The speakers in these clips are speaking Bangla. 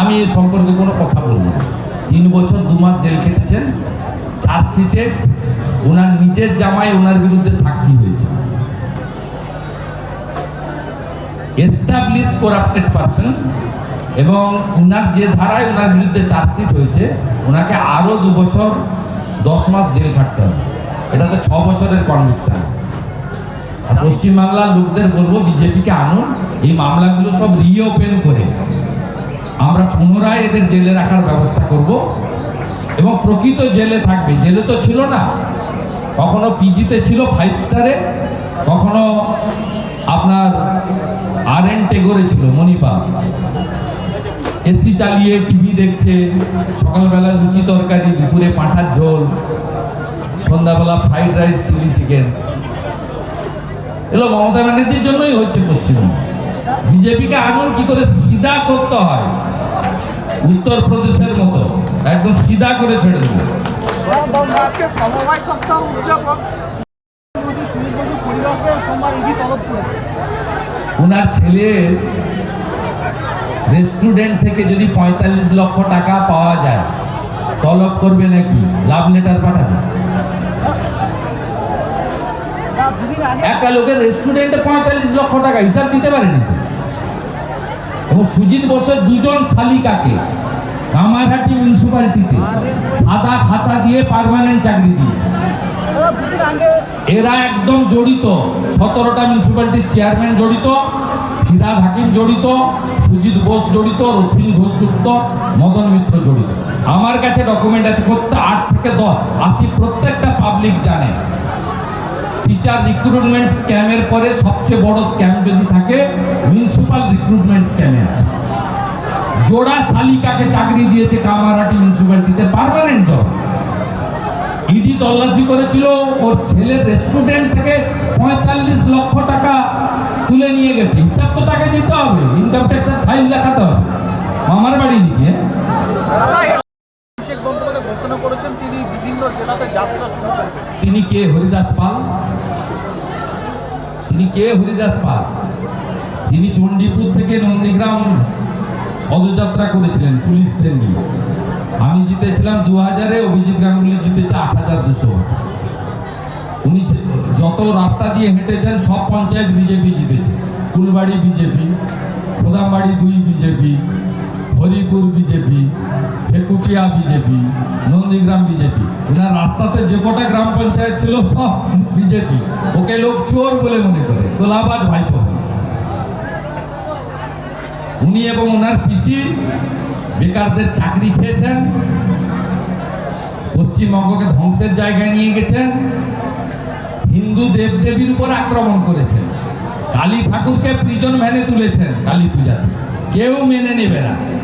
আমি এ সম্পর্কে কোনো কথা বলব না। তিন বছর দু মাস জেল কেটেছেন চার্জশিটে ওনার নিজের জামাই ওনার বিরুদ্ধে সাক্ষী হয়েছে। এস্টাবলিশ করাপ্টেড পারসন এবং ওনার যে ধারায় ওনার বিরুদ্ধে চার্জশিট হয়েছে, ওনাকে আরও দু বছর দশ মাস জেল খাটতে হবে। এটা তো ছ বছরের কনভিকশন পশ্চিমবাংলার লোকদের বলব, বিজেপিকে আনুন। এই মামলাগুলো সব রিওপেন করে। আমরা পুনরায় এদের জেলে রাখার ব্যবস্থা করব। এবং প্রকৃত জেলে থাকবে। জেলে তো ছিল না। কখনো পিজিতে ছিল ফাইভ স্টারে কখনো আপনার আর এন টেগোরে ছিল, মণিপাল। এসি চালিয়ে টিভি দেখছে, সকালবেলা লুচি তরকারি, দুপুরে পাঁঠার ঝোল, সন্ধ্যাবেলা ফ্রাইড রাইস চিলি চিকেন এগুলো মমতা ব্যানার্জির জন্যই হচ্ছে পশ্চিমবঙ্গে। বিজেপিকে আগুন কি করে সিধা করতে হয়? উত্তরপ্রদেশের মতো। একদম সিধা করে ছেড়ে দেবে। সমবায় সপ্তাহ উদযাপন ওনার ছেলে রেস্টুরেন্ট থেকে যদি পঁয়তাল্লিশ লক্ষ টাকা পাওয়া যায় তলব করবে নাকি? লাভ লেটার পাঠাবে। একটা লোকের রেস্টুরেন্টে পঁয়তাল্লিশ লক্ষ টাকা হিসাব দিতে পারেনি। এবং সুজিত বোসের দুজন শালিকাকে কামারহাটি মিউনিসিপ্যালিটিতে সাদা খাতা দিয়ে পার্মানেন্ট চাকরি দিয়েছে। এরা একদম জড়িত, সতেরোটা মিউনিসিপ্যালিটির চেয়ারম্যান জড়িত ফিরাদ হাকিম জড়িত, সুজিত বোস জড়িত, রথিন ঘোষ যুক্ত, মদন মিত্র জড়িত। আমার কাছে ডকুমেন্ট আছে, প্রত্যেক আট থেকে দশ, আশি প্রত্যেকটা পাবলিক জানে। টিচার রিক্রুটমেন্ট স্ক্যামের পরে সবচেয়ে বড় স্ক্যাম যদি থাকে মিউনিসিপাল রিক্রুটমেন্ট স্ক্যামে আছে। জোড়া শালিকাকে চাকরি দিয়েছে কামারহাটি মিউনিসিপ্যালিটিতে পার্মানেন্ট জব ইডি তল্লাশি করেছিল, ওর ছেলের রেস্টুরেন্ট থেকে পঁয়তাল্লিশ লক্ষ টাকা তুলে নিয়ে গেছে। হিসাব তো তাকে দিতে হবে ইনকাম ট্যাক্সের ফাইল দেখাতে হবে। মামার বাড়ি নাকি বন্দ্যোপাধ্যায় ঘোষণা করেছেন, তিনি বিভিন্ন জেলাতে যাত্রা শুরু করবেন। তিনি কে? হরিদাস পাল। তিনি কে? হরিদাস পাল। তিনি চণ্ডীপুর থেকে নন্দীগ্রাম পদযাত্রা করেছিলেন পুলিশদের নিয়ে। আমি জিতেছিলাম দু হাজারে, অভিজিৎ গাঙ্গুলি জিতেছে আট হাজার দুশো। উনি যত রাস্তা দিয়ে হেঁটেছেন, সব পঞ্চায়েত বিজেপি জিতেছে। ফুলবাড়ি বিজেপি, প্রধানবাড়ি দুই BJP, Haripur BJP Fekutia BJP, Nandigram BJP. ওনার রাস্তাতে যে কটা গ্রাম পঞ্চায়েত ছিল, সব বিজেপি। ওকে লোক চোর বলে মনে করে। তোলাবাজ বলে। উনি এবং ওনার পিসি বেকারদের চাকরি খেয়েছেন। পশ্চিমবঙ্গকে ধ্বংসের জায়গায় নিয়ে গেছেন। হিন্দু দেবদেবীর উপর আক্রমণ করেছেন। কালী ঠাকুরকে প্রিজন ভ্যানে তুলেছেন কালী পূজাতে। কেউ মেনে নেবে না।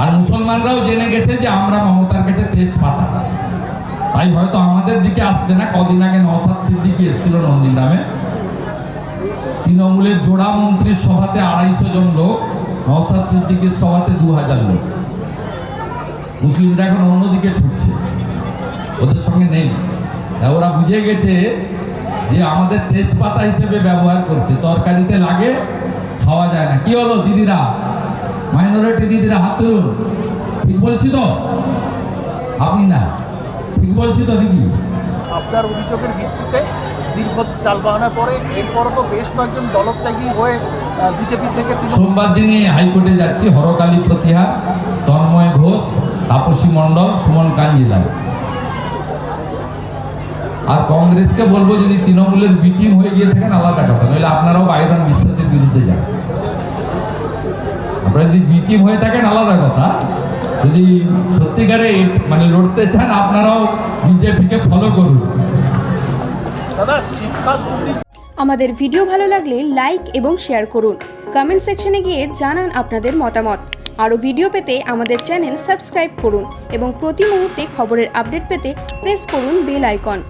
আর মুসলমানরাও জেনে গেছে যে আমরা মমতার কাছে তেজপাতা। তাই হয়তো আমাদের দিকে আসছে না, কদিন আগে নওসাদ সিদ্দিকি এসেছিল নন্দীগ্রামে। তৃণমূলের জোড়া মন্ত্রীর সভাতে আড়াইশো জন লোক নওসাদ সিদ্দিকির সভাতে দু হাজার লোক। মুসলিমরা এখন অন্যদিকে ছুটছে, ওদের সঙ্গে নেই। ওরা বুঝে গেছে যে আমাদের তেজপাতা হিসেবে ব্যবহার করছে। তরকারিতে লাগে, খাওয়া যায় না। কি হলো দিদিরা? মাইনরিটি দিদিরা হাত তুলুন। ঠিক বলছি তো? আপনি না। ঠিক বলছি তো নাকি আপনার অভিযোগের ভিত্তিতে দীর্ঘ টালবাহানার পরে এরপরও তো বেশ কয়েকজন দলত্যাগী হয়ে বিজেপি থেকে সোমবার দিনে হাইকোর্টে যাচ্ছি হরকালী প্রতিহার তন্ময় ঘোষ তাপসী মণ্ডল সুমন কাঞ্জিলা আর কংগ্রেসকে বলব যদি তৃণমূলের বিটিম হয়ে গিয়ে থাকেন আলাদা কথা। নইলে আপনারাও বাইরন বিশ্বাসের বিরুদ্ধে যান। আপনারা যদি বিটিম হয়ে থাকেন আলাদা কথা। যদি সত্যিকারে মানে লড়তে চান আপনারাও বিজেপিকে ফলো করুন। দাদা আমাদের ভিডিও ভালো লাগলে লাইক এবং শেয়ার করুন। কমেন্ট সেকশনে গিয়ে জানান আপনাদের মতামত। আরও ভিডিও পেতে আমাদের চ্যানেল সাবস্ক্রাইব করুন এবং প্রতি মুহূর্তে খবরের আপডেট পেতে প্রেস করুন বেল আইকন।